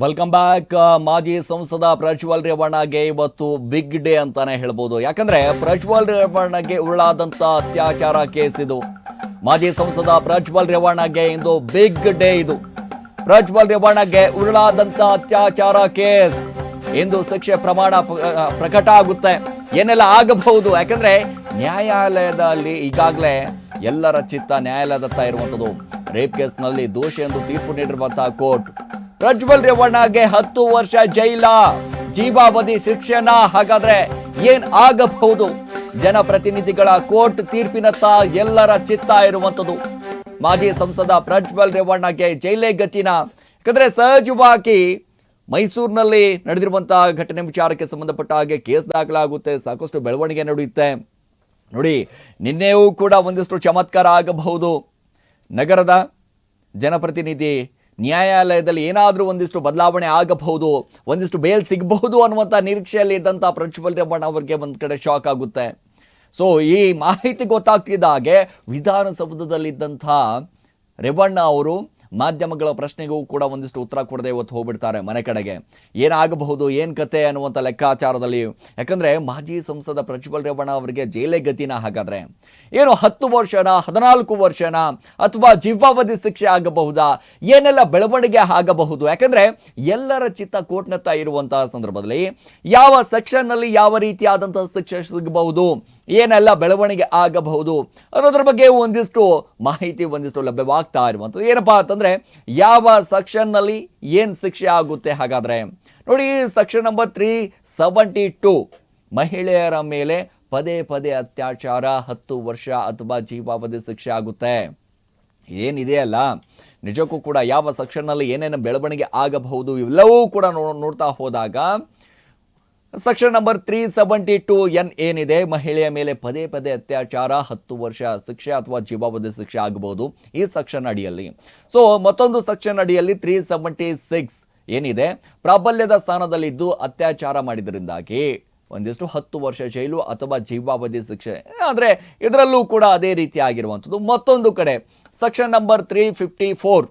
Welcome back ಮಾಜಿ ಸಂಸದ ಪ್ರಜ್ವಲ್ ರೇವಣ್ಣಗೆ ಇವತ್ತು ಬಿಗ್ ಡೇ ಅಂತಾನೆ ಹೇಳ್ಬೋದು. ಯಾಕಂದ್ರೆ ಪ್ರಜ್ವಲ್ ರೇವಣ್ಣಗೆ ಉರುಳಾದಂತ ಅತ್ಯಾಚಾರ ಕೇಸ್ ಇದು. ಮಾಜಿ ಸಂಸದ ಪ್ರಜ್ವಲ್ ರೇವಣ್ಣಗೆ ಇಂದು ಬಿಗ್ ಡೇ ಇದು. ಪ್ರಜ್ವಲ್ ರೇವಣ್ಣಗೆ ಉರುಳಾದಂತ ಅತ್ಯಾಚಾರ ಕೇಸ್ ಇಂದು ಶಿಕ್ಷೆ ಪ್ರಮಾಣ ಪ್ರಕಟ ಆಗುತ್ತೆ. ಏನೆಲ್ಲ ಆಗಬಹುದು? ಯಾಕಂದ್ರೆ ನ್ಯಾಯಾಲಯದಲ್ಲಿ ಈಗಾಗಲೇ ಎಲ್ಲರ ಚಿತ್ತ ನ್ಯಾಯಾಲಯದತ್ತ ಇರುವಂಥದ್ದು. ರೇಪ್ ಕೇಸ್ನಲ್ಲಿ ದೋಷಿ ಎಂದು ತೀರ್ಪು ನೀಡಿರುವಂತಹ ಕೋರ್ಟ್ ಪ್ರಜ್ವಲ್ ರೇವಣ್ಣಗೆ ಹತ್ತು ವರ್ಷ ಜೈಲ. ಜೀವಾವಧಿ ಶಿಕ್ಷಣ ಹಾಗಾದ್ರೆ ಏನ್ ಆಗಬಹುದು? ಜನಪ್ರತಿನಿಧಿಗಳ ಕೋರ್ಟ್ ತೀರ್ಪಿನತ್ತ ಎಲ್ಲರ ಚಿತ್ತ ಇರುವಂಥದ್ದು. ಮಾಜಿ ಸಂಸದ ಪ್ರಜ್ವಲ್ ರೇವಣ್ಣಗೆ ಜೈಲೇ ಗತಿನ. ಯಾಕಂದ್ರೆ ಸಹಜವಾಗಿ ಮೈಸೂರಿನಲ್ಲಿ ನಡೆದಿರುವಂತಹ ಘಟನೆ ವಿಚಾರಕ್ಕೆ ಸಂಬಂಧಪಟ್ಟ ಹಾಗೆ ಕೇಸ್ ದಾಖಲಾಗುತ್ತೆ, ಸಾಕಷ್ಟು ಬೆಳವಣಿಗೆ ನಡೆಯುತ್ತೆ. ನೋಡಿ, ನಿನ್ನೆಯೂ ಕೂಡ ಒಂದಿಷ್ಟು ಚಮತ್ಕಾರ ಆಗಬಹುದು. ನಗರದ ಜನಪ್ರತಿನಿಧಿ ನ್ಯಾಯಾಲಯದಲ್ಲಿ ಏನಾದರೂ ಒಂದಿಷ್ಟು ಬದಲಾವಣೆ ಆಗಬಹುದು, ಒಂದಿಷ್ಟು ಬೇಲ್ ಸಿಗಬಹುದು ಅನ್ನುವಂಥ ನಿರೀಕ್ಷೆಯಲ್ಲಿ ಇದ್ದಂಥ ಪ್ರಿನ್ಸಿಪಲ್ ರೇವಣ್ಣ ಅವರಿಗೆ ಒಂದು ಕಡೆ ಶಾಕ್ ಆಗುತ್ತೆ. ಸೊ ಈ ಮಾಹಿತಿ ಗೊತ್ತಾಗ್ತಿದ್ದ ಹಾಗೆ ವಿಧಾನಸೌಧದಲ್ಲಿದ್ದಂಥ ರೇವಣ್ಣ ಅವರು ಮಾಧ್ಯಮಗಳ ಪ್ರಶ್ನೆಗೂ ಕೂಡ ಒಂದಿಷ್ಟು ಉತ್ತರ ಕೊಡದೆ ಇವತ್ತು ಹೋಗ್ಬಿಡ್ತಾರೆ ಮನೆ ಕಡೆಗೆ. ಏನಾಗಬಹುದು, ಏನು ಕತೆ ಅನ್ನುವಂಥ ಲೆಕ್ಕಾಚಾರದಲ್ಲಿ. ಯಾಕಂದ್ರೆ ಮಾಜಿ ಸಂಸದ ಪ್ರಜ್ವಲ್ ರೇವಣ್ಣ ಅವರಿಗೆ ಜೈಲೇ ಗತಿನ ಹಾಗಾದರೆ. ಏನು ಹತ್ತು ವರ್ಷನ, ಹದಿನಾಲ್ಕು ವರ್ಷನ ಅಥವಾ ಜೀವಾವಧಿ ಶಿಕ್ಷೆ ಆಗಬಹುದಾ? ಏನೆಲ್ಲ ಬೆಳವಣಿಗೆ ಆಗಬಹುದು? ಯಾಕಂದ್ರೆ ಎಲ್ಲರ ಚಿತ್ತ ಕೋಟ್ನತ್ತ ಇರುವಂತಹ ಸಂದರ್ಭದಲ್ಲಿ ಯಾವ ಸೆಕ್ಷನ್ನಲ್ಲಿ ಯಾವ ರೀತಿಯಾದಂತಹ ಶಿಕ್ಷೆ ಸಿಗಬಹುದು? ಏನೆಲ್ಲ ಬೆಳವಣಿಗೆ ಆಗಬಹುದು ಅನ್ನೋದ್ರ ಬಗ್ಗೆ ಒಂದಿಷ್ಟು ಮಾಹಿತಿ, ಒಂದಿಷ್ಟು ಲಭ್ಯವಾಗ್ತಾ ಇರುವಂಥದ್ದು. ಏನಪ್ಪಾ ಅಂತಂದರೆ, ಯಾವ ಸೆಕ್ಷನ್ನಲ್ಲಿ ಏನು ಶಿಕ್ಷೆ ಆಗುತ್ತೆ ಹಾಗಾದರೆ? ನೋಡಿ, section number three seventy two ಮಹಿಳೆಯರ ಮೇಲೆ ಪದೇ ಪದೇ ಅತ್ಯಾಚಾರ, ಹತ್ತು ವರ್ಷ ಅಥವಾ ಜೀವಾವಧಿ ಶಿಕ್ಷೆ ಆಗುತ್ತೆ. ಏನಿದೆಯಲ್ಲ ನಿಜಕ್ಕೂ ಕೂಡ ಯಾವ ಸೆಕ್ಷನ್ನಲ್ಲಿ ಏನೇನು ಬೆಳವಣಿಗೆ ಆಗಬಹುದು ಇವೆಲ್ಲವೂ ಕೂಡ ನೋ- ನೋಡ್ತಾ ಹೋದಾಗ section number three seventy two N ಏನಿದೆ? ಮಹಿಳೆಯ ಮೇಲೆ ಪದೇ ಪದೇ ಅತ್ಯಾಚಾರ, ಹತ್ತು ವರ್ಷ ಶಿಕ್ಷೆ ಅಥವಾ ಜೀವಾವಧಿ ಶಿಕ್ಷೆ ಆಗಬಹುದು ಈ ಸೆಕ್ಷನ್ ಅಡಿಯಲ್ಲಿ. ಸೊ ಮತ್ತೊಂದು ಸೆಕ್ಷನ್ ಅಡಿಯಲ್ಲಿ ತ್ರೀ ಸೆವೆಂಟಿ ಸಿಕ್ಸ್ ಏನಿದೆ? ಪ್ರಾಬಲ್ಯದ ಸ್ಥಾನದಲ್ಲಿದ್ದು ಅತ್ಯಾಚಾರ ಮಾಡಿದ್ರಿಂದಾಗಿ ಒಂದಿಷ್ಟು ಹತ್ತು ವರ್ಷ ಜೈಲು ಅಥವಾ ಜೀವಾವಧಿ ಶಿಕ್ಷೆ. ಆದರೆ ಇದರಲ್ಲೂ ಕೂಡ ಅದೇ ರೀತಿ ಆಗಿರುವಂಥದ್ದು. ಮತ್ತೊಂದು ಕಡೆ section number three fifty four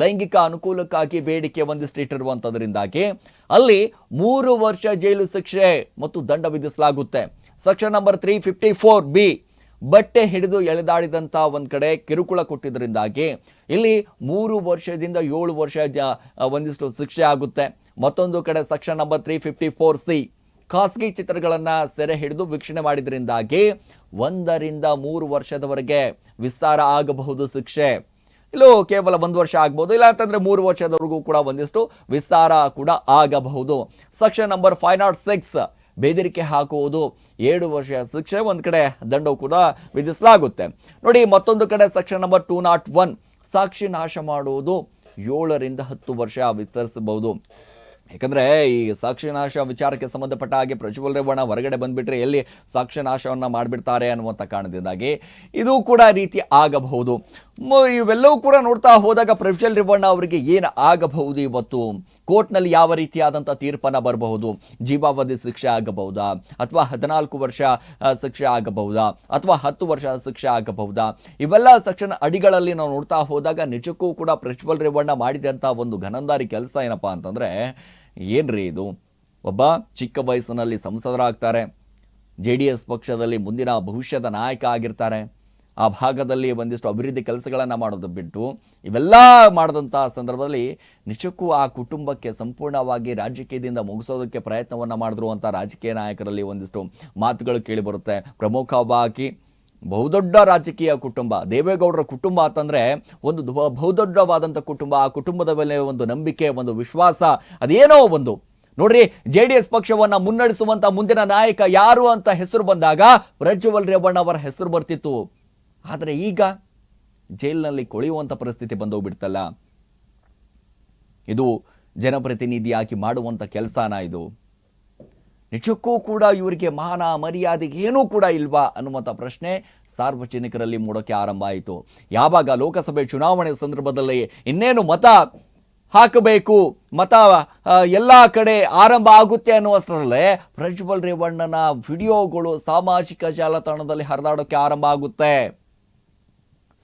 ಲೈಂಗಿಕ ಅನುಕೂಲಕ್ಕಾಗಿ ಬೇಡಿಕೆ ಒಂದಿಷ್ಟು ಇಟ್ಟಿರುವಂಥದ್ರಿಂದಾಗಿ ಅಲ್ಲಿ ಮೂರು ವರ್ಷ ಜೈಲು ಶಿಕ್ಷೆ ಮತ್ತು ದಂಡ ವಿಧಿಸಲಾಗುತ್ತೆ. Section number three fifty four B ಬಟ್ಟೆ ಹಿಡಿದು ಎಳೆದಾಡಿದಂಥ ಒಂದು ಕಡೆ ಕಿರುಕುಳ ಕೊಟ್ಟಿದ್ದರಿಂದಾಗಿ ಇಲ್ಲಿ ಮೂರು ವರ್ಷದಿಂದ ಏಳು ವರ್ಷ ಒಂದಿಷ್ಟು ಶಿಕ್ಷೆ ಆಗುತ್ತೆ. ಮತ್ತೊಂದು ಕಡೆ section number three fifty four C ಖಾಸಗಿ ಚಿತ್ರಗಳನ್ನು ಸೆರೆ ಹಿಡಿದು ವೀಕ್ಷಣೆ ಮಾಡಿದ್ರಿಂದಾಗಿ ಒಂದರಿಂದ ಮೂರು ವರ್ಷದವರೆಗೆ ವಿಸ್ತಾರ ಆಗಬಹುದು ಶಿಕ್ಷೆ. ಇಲ್ಲೂ ಕೇವಲ ಒಂದು ವರ್ಷ ಆಗ್ಬೋದು ಇಲ್ಲ ಅಂತಂದರೆ ಮೂರು ವರ್ಷದವರೆಗೂ ಕೂಡ ಒಂದಿಷ್ಟು ವಿಸ್ತಾರ ಕೂಡ ಆಗಬಹುದು. Section number five nought six ಬೆದರಿಕೆ ಹಾಕುವುದು ಏಳು ವರ್ಷ ಶಿಕ್ಷೆ, ಒಂದು ಕಡೆ ದಂಡವು ಕೂಡ ವಿಧಿಸಲಾಗುತ್ತೆ. ನೋಡಿ, ಮತ್ತೊಂದು ಕಡೆ section number two nought one ಸಾಕ್ಷಿ ನಾಶ ಮಾಡುವುದು ಏಳರಿಂದ ಹತ್ತು ವರ್ಷ ವಿಸ್ತರಿಸಬಹುದು. ಯಾಕಂದರೆ ಈ ಸಾಕ್ಷಿನಾಶ ವಿಚಾರಕ್ಕೆ ಸಂಬಂಧಪಟ್ಟ ಹಾಗೆ ಪ್ರಜ್ವಲ್ ರೇವಣ್ಣ ಹೊರಗಡೆ ಬಂದುಬಿಟ್ರೆ ಎಲ್ಲಿ ಸಾಕ್ಷ್ಯನಾಶವನ್ನು ಮಾಡಿಬಿಡ್ತಾರೆ ಅನ್ನುವಂಥ ಕಾರಣದಿಂದಾಗಿ ಇದು ಕೂಡ ರೀತಿ ಆಗಬಹುದು. ಇವೆಲ್ಲವೂ ಕೂಡ ನೋಡ್ತಾ ಹೋದಾಗ ಪ್ರೊಫೆಷನಲ್ ರಿವಣ್ಣ ಅವರಿಗೆ ಏನು ಆಗಬಹುದು ಇವತ್ತು? ಕೋರ್ಟ್ನಲ್ಲಿ ಯಾವ ರೀತಿಯಾದಂಥ ತೀರ್ಪನ್ನು ಬರಬಹುದು? ಜೀವಾವಧಿ ಶಿಕ್ಷೆ ಆಗಬಹುದಾ? ಅಥವಾ ಹದಿನಾಲ್ಕು ವರ್ಷ ಶಿಕ್ಷೆ ಆಗಬಹುದಾ? ಅಥವಾ ಹತ್ತು ವರ್ಷ ಶಿಕ್ಷೆ ಆಗಬಹುದಾ? ಇವೆಲ್ಲ ಸೆಕ್ಷನ್ ಅಡಿಗಳಲ್ಲಿ ನಾವು ನೋಡ್ತಾ ಹೋದಾಗ ನಿಜಕ್ಕೂ ಕೂಡ ಪ್ರಜ್ವಲ್ ರಿವಣ್ಣ ಮಾಡಿದಂಥ ಒಂದು ಘನಂದಾರಿ ಕೆಲಸ ಏನಪ್ಪ ಅಂತಂದ್ರೆ, ಏನ್ರಿ ಇದು? ಒಬ್ಬ ಚಿಕ್ಕ ವಯಸ್ಸಿನಲ್ಲಿ ಸಂಸದರಾಗ್ತಾರೆ, ಜೆ ಡಿ ಎಸ್ ಪಕ್ಷದಲ್ಲಿ ಮುಂದಿನ ಭವಿಷ್ಯದ ನಾಯಕ ಆಗಿರ್ತಾರೆ. ಆ ಭಾಗದಲ್ಲಿ ಒಂದಿಷ್ಟು ಅಭಿವೃದ್ಧಿ ಕೆಲಸಗಳನ್ನು ಮಾಡೋದು ಬಿಟ್ಟು ಇವೆಲ್ಲ ಮಾಡಿದಂಥ ಸಂದರ್ಭದಲ್ಲಿ ನಿಜಕ್ಕೂ ಆ ಕುಟುಂಬಕ್ಕೆ ಸಂಪೂರ್ಣವಾಗಿ ರಾಜಕೀಯದಿಂದ ಮುಗಿಸೋದಕ್ಕೆ ಪ್ರಯತ್ನವನ್ನು ಮಾಡಿದ್ರು ಅಂತ ರಾಜಕೀಯ ನಾಯಕರಲ್ಲಿ ಒಂದಿಷ್ಟು ಮಾತುಗಳು ಕೇಳಿಬರುತ್ತೆ ಪ್ರಮುಖವಾಗಿ ಬಹುದೊಡ್ಡ ರಾಜಕೀಯ ಕುಟುಂಬ, ದೇವೇಗೌಡರ ಕುಟುಂಬ ಅಂತಂದರೆ ಒಂದು ಬಹುದೊಡ್ಡವಾದಂಥ ಕುಟುಂಬ, ಆ ಕುಟುಂಬದ ಮೇಲೆ ಒಂದು ನಂಬಿಕೆ, ಒಂದು ವಿಶ್ವಾಸ, ಅದೇನೋ ಒಂದು. ನೋಡ್ರಿ, ಜೆ ಡಿ ಎಸ್ ಪಕ್ಷವನ್ನು ಮುನ್ನಡೆಸುವಂಥ ಮುಂದಿನ ನಾಯಕ ಯಾರು ಅಂತ ಹೆಸರು ಬಂದಾಗ ಪ್ರಜ್ವಲ್ ರೇವಣ್ಣ ಅವರ ಹೆಸರು ಬರ್ತಿತ್ತು. ಆದರೆ ಈಗ ಜೈಲಿನಲ್ಲಿ ಕೊಳೆಯುವಂಥ ಪರಿಸ್ಥಿತಿ ಬಂದೋಗ್ಬಿಡ್ತಲ್ಲ. ಇದು ಜನಪ್ರತಿನಿಧಿಯಾಗಿ ಮಾಡುವಂಥ ಕೆಲಸನ ಇದು. ನಿಜಕ್ಕೂ ಕೂಡ ಇವರಿಗೆ ಮಾನ ಮರ್ಯಾದೆ ಏನೂ ಕೂಡ ಇಲ್ವಾ ಅನ್ನುವಂಥ ಪ್ರಶ್ನೆ ಸಾರ್ವಜನಿಕರಲ್ಲಿ ಮೂಡೋಕ್ಕೆ ಆರಂಭ ಆಯಿತು. ಯಾವಾಗ ಲೋಕಸಭೆ ಚುನಾವಣೆ ಸಂದರ್ಭದಲ್ಲಿ ಇನ್ನೇನು ಮತ ಹಾಕಬೇಕು, ಮತ ಎಲ್ಲ ಕಡೆ ಆರಂಭ ಆಗುತ್ತೆ ಅನ್ನುವಷ್ಟರಲ್ಲೇ ಪ್ರಜ್ವಲ್ ರೇವಣ್ಣನ ವಿಡಿಯೋಗಳು ಸಾಮಾಜಿಕ ಜಾಲತಾಣದಲ್ಲಿ ಹರಿದಾಡೋಕ್ಕೆ ಆರಂಭ ಆಗುತ್ತೆ.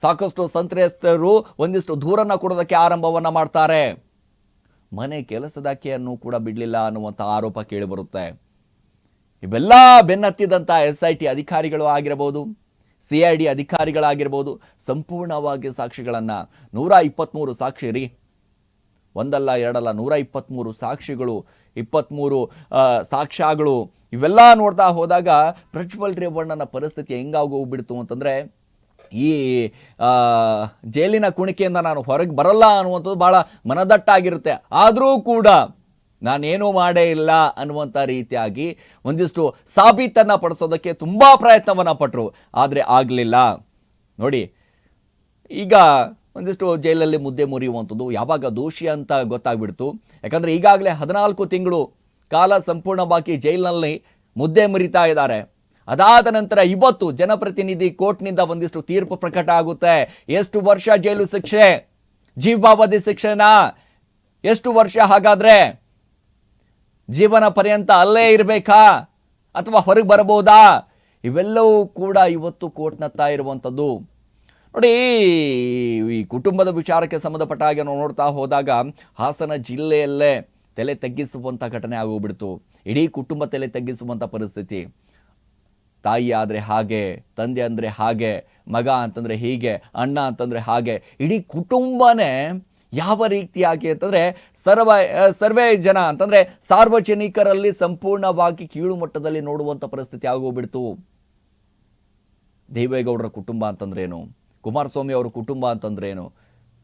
ಸಾಕಷ್ಟು ಸಂತ್ರಸ್ತರು ಒಂದಿಷ್ಟು ದೂರನ್ನು ಕೊಡೋದಕ್ಕೆ ಆರಂಭವನ್ನು ಮಾಡ್ತಾರೆ. ಮನೆ ಕೆಲಸದಾಕೆಯನ್ನು ಕೂಡ ಬಿಡಲಿಲ್ಲ ಅನ್ನುವಂಥ ಆರೋಪ ಕೇಳಿಬರುತ್ತೆ. ಇವೆಲ್ಲ ಬೆನ್ನತ್ತಿದಂಥ ಎಸ್ ಐ ಟಿ ಅಧಿಕಾರಿಗಳು ಆಗಿರಬಹುದು ಸಿ ಐ ಡಿ ಅಧಿಕಾರಿಗಳಾಗಿರ್ಬೋದು, ಸಂಪೂರ್ಣವಾಗಿ ಸಾಕ್ಷಿಗಳನ್ನು ನೂರ ಇಪ್ಪತ್ತ್ಮೂರು ಸಾಕ್ಷಿ ರೀ. ಒಂದಲ್ಲ, ಎರಡಲ್ಲ, ನೂರ ಇಪ್ಪತ್ತ್ಮೂರು ಸಾಕ್ಷಿಗಳು ಇಪ್ಪತ್ತ್ಮೂರು ಸಾಕ್ಷ್ಯಗಳು, ಇವೆಲ್ಲ ನೋಡ್ತಾ ಹೋದಾಗ ಪ್ರಜ್ವಲ್ ರೇವಣ್ಣನ ಪರಿಸ್ಥಿತಿ ಹೆಂಗಾಗೋಗ್ಬಿಡ್ತು ಅಂತಂದರೆ ಈ ಜೈಲಿನ ಕುಣಿಕೆಯಿಂದ ನಾನು ಹೊರಗೆ ಬರಲ್ಲ ಅನ್ನುವಂಥದ್ದು ಭಾಳ ಮನದಟ್ಟಾಗಿರುತ್ತೆ. ಆದರೂ ಕೂಡ ನಾನೇನೂ ಮಾಡೇ ಇಲ್ಲ ಅನ್ನುವಂಥ ರೀತಿಯಾಗಿ ಒಂದಿಷ್ಟು ಸಾಬೀತನ್ನು ಪಡಿಸೋದಕ್ಕೆ ತುಂಬ ಪ್ರಯತ್ನವನ್ನು ಪಟ್ಟರು ಆದರೆ ಆಗಲಿಲ್ಲ. ನೋಡಿ, ಈಗ ಒಂದಿಷ್ಟು ಜೈಲಲ್ಲಿ ಮುದ್ದೆ ಮುರಿಯುವಂಥದ್ದು ಯಾವಾಗ ದೋಷಿ ಅಂತ ಗೊತ್ತಾಗ್ಬಿಡ್ತು. ಯಾಕಂದರೆ ಈಗಾಗಲೇ ಹದಿನಾಲ್ಕು ತಿಂಗಳು ಕಾಲ ಸಂಪೂರ್ಣವಾಗಿ ಜೈಲಿನಲ್ಲಿ ಮುದ್ದೆ ಮುರಿತಾ ಇದ್ದಾರೆ. ಅದಾದ ನಂತರ ಇವತ್ತು ಜನಪ್ರತಿನಿಧಿ ಕೋರ್ಟ್ನಿಂದ ಒಂದಿಷ್ಟು ತೀರ್ಪು ಪ್ರಕಟ ಆಗುತ್ತೆ. ಎಷ್ಟು ವರ್ಷ ಜೈಲು ಶಿಕ್ಷೆ? ಜೀವಾವಧಿ ಶಿಕ್ಷೆನಾ? ಎಷ್ಟು ವರ್ಷ ಹಾಗಾದ್ರೆ? ಜೀವನ ಪರ್ಯಂತ ಅಲ್ಲೇ ಇರಬೇಕಾ? ಅಥವಾ ಹೊರಗೆ ಬರಬಹುದಾ? ಇವೆಲ್ಲವೂ ಕೂಡ ಇವತ್ತು ಕೋರ್ಟ್ನತ್ತ ಇರುವಂಥದ್ದು. ನೋಡಿ, ಈ ಕುಟುಂಬದ ವಿಚಾರಕ್ಕೆ ಸಂಬಂಧಪಟ್ಟ ಹಾಗೆ ನಾವು ನೋಡ್ತಾ ಹೋದಾಗ ಹಾಸನ ಜಿಲ್ಲೆಯಲ್ಲೇ ತಲೆ ತಗ್ಗಿಸುವಂಥ ಘಟನೆ ಆಗೋಗ್ಬಿಡ್ತು. ಇಡೀ ಕುಟುಂಬ ತಲೆ ತಗ್ಗಿಸುವಂಥ ಪರಿಸ್ಥಿತಿ. ತಾಯಿ ಆದರೆ ಹಾಗೆ, ತಂದೆ ಅಂದರೆ ಹಾಗೆ, ಮಗ ಅಂತಂದರೆ ಹೀಗೆ, ಅಣ್ಣ ಅಂತಂದರೆ ಹಾಗೆ, ಇಡೀ ಕುಟುಂಬನೇ ಯಾವ ರೀತಿಯಾಗಿ ಅಂತಂದರೆ ಸರ್ವ ಸರ್ವೇ ಜನ ಅಂತಂದರೆ ಸಾರ್ವಜನಿಕರಲ್ಲಿ ಸಂಪೂರ್ಣವಾಗಿ ಕೀಳು ಮಟ್ಟದಲ್ಲಿ ನೋಡುವಂಥ ಪರಿಸ್ಥಿತಿ ಆಗೋಗ್ಬಿಡ್ತು. ದೇವೇಗೌಡರ ಕುಟುಂಬ ಅಂತಂದ್ರೇನು? ಕುಮಾರಸ್ವಾಮಿ ಅವರ ಕುಟುಂಬ ಅಂತಂದ್ರೇನು?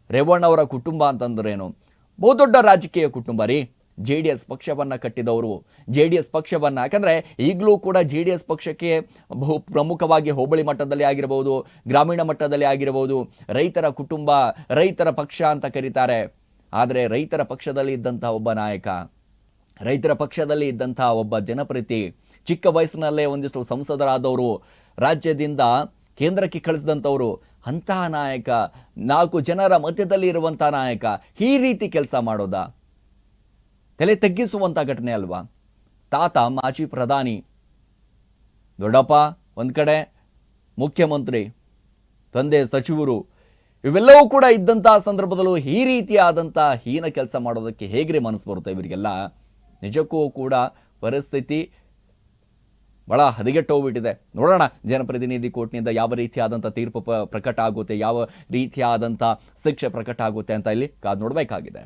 ರೇವಣ್ಣ ಅವರ ಕುಟುಂಬ ಅಂತಂದ್ರೇನು? ಬಹುದೊಡ್ಡ ರಾಜಕೀಯ ಕುಟುಂಬ ರೀ. ಜೆ ಡಿ ಎಸ್ ಪಕ್ಷವನ್ನು ಕಟ್ಟಿದವರು. ಜೆ ಡಿ ಎಸ್ ಪಕ್ಷವನ್ನು, ಯಾಕಂದರೆ ಈಗಲೂ ಕೂಡ ಜೆ ಡಿ ಎಸ್ ಪಕ್ಷಕ್ಕೆ ಬಹು ಪ್ರಮುಖವಾಗಿ ಹೋಬಳಿ ಮಟ್ಟದಲ್ಲಿ ಆಗಿರಬಹುದು ಗ್ರಾಮೀಣ ಮಟ್ಟದಲ್ಲಿ ಆಗಿರಬಹುದು ರೈತರ ಕುಟುಂಬ, ರೈತರ ಪಕ್ಷ ಅಂತ ಕರೀತಾರೆ. ಆದರೆ ರೈತರ ಪಕ್ಷದಲ್ಲಿ ಇದ್ದಂಥ ಒಬ್ಬ ನಾಯಕ, ರೈತರ ಪಕ್ಷದಲ್ಲಿ ಇದ್ದಂಥ ಒಬ್ಬ ಜನಪ್ರತಿ, ಚಿಕ್ಕ ವಯಸ್ಸಿನಲ್ಲೇ ಒಂದಿಷ್ಟು ಸಂಸದರಾದವರು, ರಾಜ್ಯದಿಂದ ಕೇಂದ್ರಕ್ಕೆ ಕಳಿಸಿದಂಥವರು, ಅಂತಹ ನಾಯಕ, ನಾಲ್ಕು ಜನರ ಮಧ್ಯದಲ್ಲಿ ಇರುವಂಥ ನಾಯಕ, ಈ ರೀತಿ ಕೆಲಸ ಮಾಡೋದಾ? ತಲೆ ತಗ್ಗಿಸುವಂಥ ಘಟನೆ ಅಲ್ವಾ? ತಾತ, ಮಾಜಿ ಪ್ರಧಾನಿ, ದೊಡ್ಡಪ್ಪ, ಒಂದು ಕಡೆ, ಮುಖ್ಯಮಂತ್ರಿ, ತಂದೆ, ಸಚಿವರು, ಇವೆಲ್ಲವೂ ಕೂಡ ಇದ್ದಂಥ ಸಂದರ್ಭದಲ್ಲೂ ಈ ರೀತಿಯಾದಂಥ ಹೀನ ಕೆಲಸ ಮಾಡೋದಕ್ಕೆ ಹೇಗ್ರಿ ಮನಸ್ಸು ಬರುತ್ತೆ ಇವರಿಗೆಲ್ಲ? ನಿಜಕ್ಕೂ ಕೂಡ ಪರಿಸ್ಥಿತಿ ಬಹಳ ಹದಗೆಟ್ಟು ಹೋಗ್ಬಿಟ್ಟಿದೆ. ನೋಡೋಣ, ಜನಪ್ರತಿನಿಧಿ ಕೋರ್ಟ್ನಿಂದ ಯಾವ ರೀತಿಯಾದಂಥ ತೀರ್ಪು ಪ್ರಕಟ ಆಗುತ್ತೆ, ಯಾವ ರೀತಿಯಾದಂಥ ಶಿಕ್ಷೆ ಪ್ರಕಟ ಆಗುತ್ತೆ ಅಂತ ಇಲ್ಲಿ ಕಾದು ನೋಡಬೇಕಾಗಿದೆ.